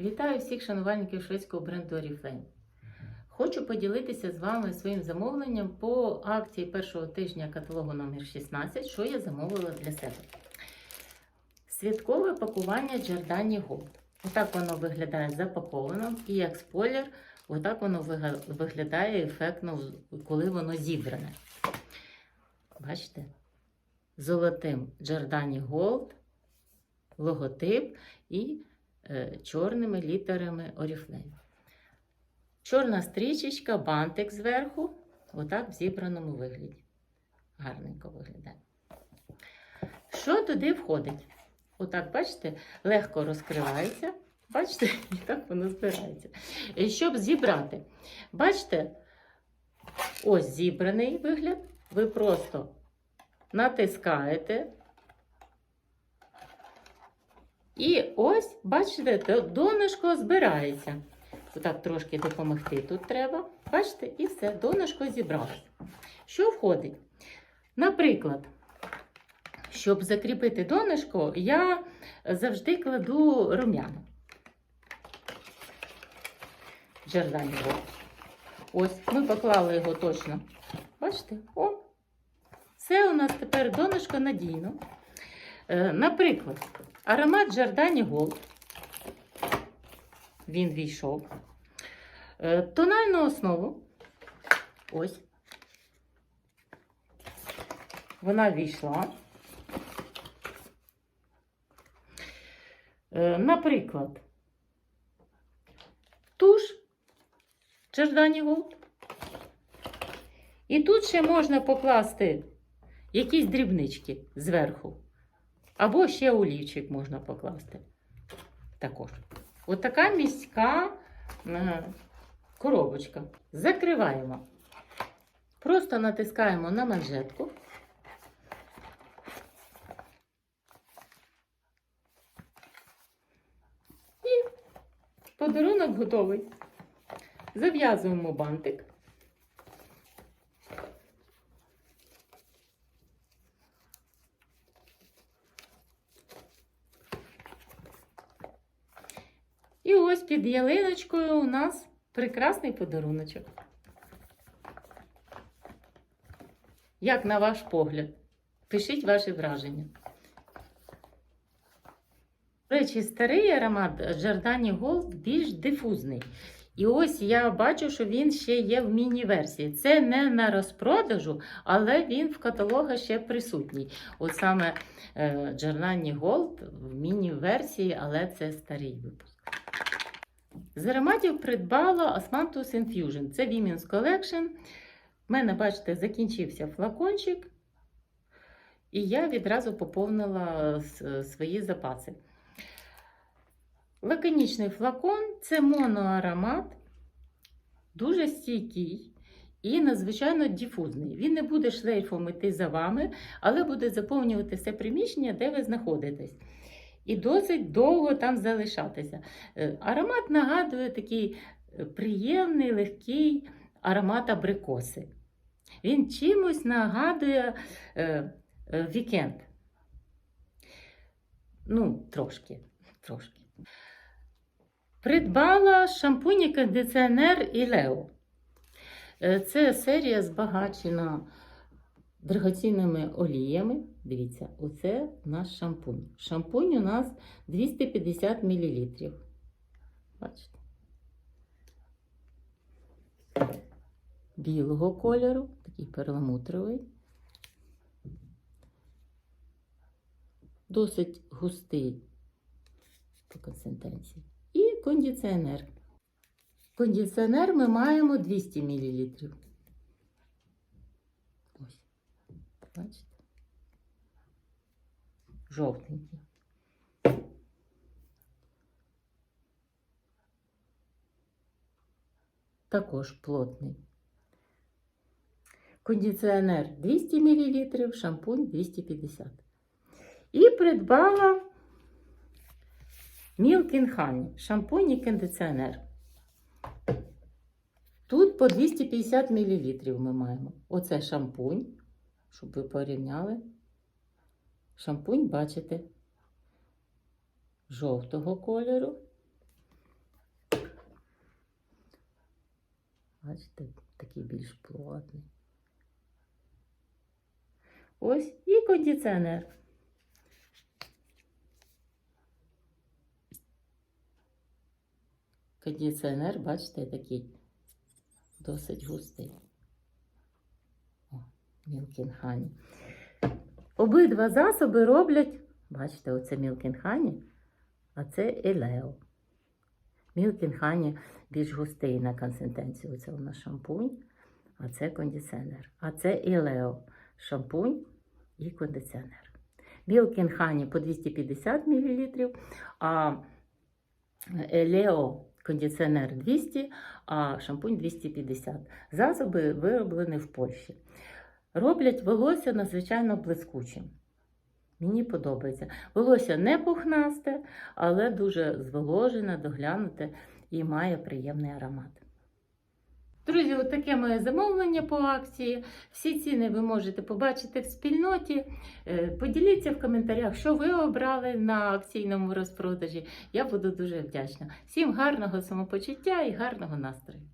Вітаю всіх шанувальників шведського бренду Oriflame. Хочу поділитися з вами своїм замовленням по акції першого тижня каталогу номер 16, що я замовила для себе. Святкове пакування Giordani Gold. Отак воно виглядає запаковано, і як спойлер, отак воно виглядає ефектно, коли воно зібране. Бачите? Золотим Giordani Gold, логотип і чорними літерами Oriflame. Чорна стрічечка, бантик зверху, отак в зібраному вигляді. Гарненько виглядає. Що туди входить? Отак, бачите, легко розкривається. Бачите, і так воно збирається. І Щоб зібрати, бачите, ось зібраний вигляд. Ви просто натискаєте. І ось, бачите, то донышко збирається. Отак трошки допомогти тут треба. Бачите, і все, донышко зібралось. Що входить? Наприклад, щоб закріпити донышко, я завжди кладу рум'яна. Джордані Gold. Ось, ми поклали його точно. Бачите? О! Це у нас тепер донышко надійно. Е, Наприклад, аромат Giordani Gold. Він війшов. Е, Тональну основу. Ось. Вона війшла. Е, Наприклад, туш Giordani Gold. І тут ще можна покласти якісь дрібнички зверху. Або ще олівчик можна покласти. Також. От міська е, коробочка. Закриваємо. Просто натискаємо на манжетку. І подарунок готовий. Зав'язуємо бантик. І ось під ялиночкою у нас прекрасний подаруночок. Як на ваш погляд? Пишіть ваші враження. До речі, старий аромат Giordani Gold більш дифузний. І ось я бачу, що він ще є в міні-версії. Це не на розпродажу, але він в каталогах ще присутній. От саме е, Giordani Gold в міні-версії, але це старий випуск. З ароматів придбала Osmanthus Infusion. Це Women's Collection. У мене, бачите, закінчився флакончик, і я відразу поповнила свої запаси. Лаконічний флакон це моноаромат, дуже стійкий і надзвичайно дифузний. Він не буде шлейфом іти за вами, але буде заповнювати все приміщення, де ви знаходитесь. І досить довго там залишатися. Е, Аромат нагадує такий е, приємний, легкий аромат абрикоси. Він чимось нагадує е, е, вікенд. Ну, трошки, трошки. Придбала шампунь і кондиціонер Ілео. Е, Це серія збагачена драгоцінними оліями. Дивіться, оце наш шампунь. Шампунь у нас 250 мл. Бачите? Білого кольору, такий перламутровий. Досить густий по концентрації. І кондиціонер. Кондиціонер ми маємо 200 мл. Ось. Бачите? Жовтенький. Також плотний. Кондиціонер 200 мл, шампунь 250 І придбала Milk Honey, шампунь і кондиціонер. Тут по 250 мл ми маємо. Оце шампунь, щоб ви порівняли. Шампунь, бачите, жовтого кольору. Бачите, такий більш плотний. Ось і кондиціонер. Кондиціонер, бачите, такий досить густий. Milking Обидва засоби роблять, бачите, оце Honey, а це Елео. Milking Honey більш густий на консистенцію. Це у нас шампунь, а це кондиціонер. А це Елео шампунь і кондиціонер. Honey по 250 мл, а Елео кондиціонер 200, а шампунь 250. Засоби вироблені в Польщі. Роблять волосся надзвичайно блискучим. Мені подобається. Волосся не пухнасте, але дуже зволожене, доглянуте і має приємний аромат. Друзі, таке моє замовлення по акції. Всі ціни ви можете побачити в спільноті. Е, Поділіться в коментарях, що ви обрали на акційному розпродажі. Я буду дуже вдячна. Всім гарного самопочуття і гарного настрою!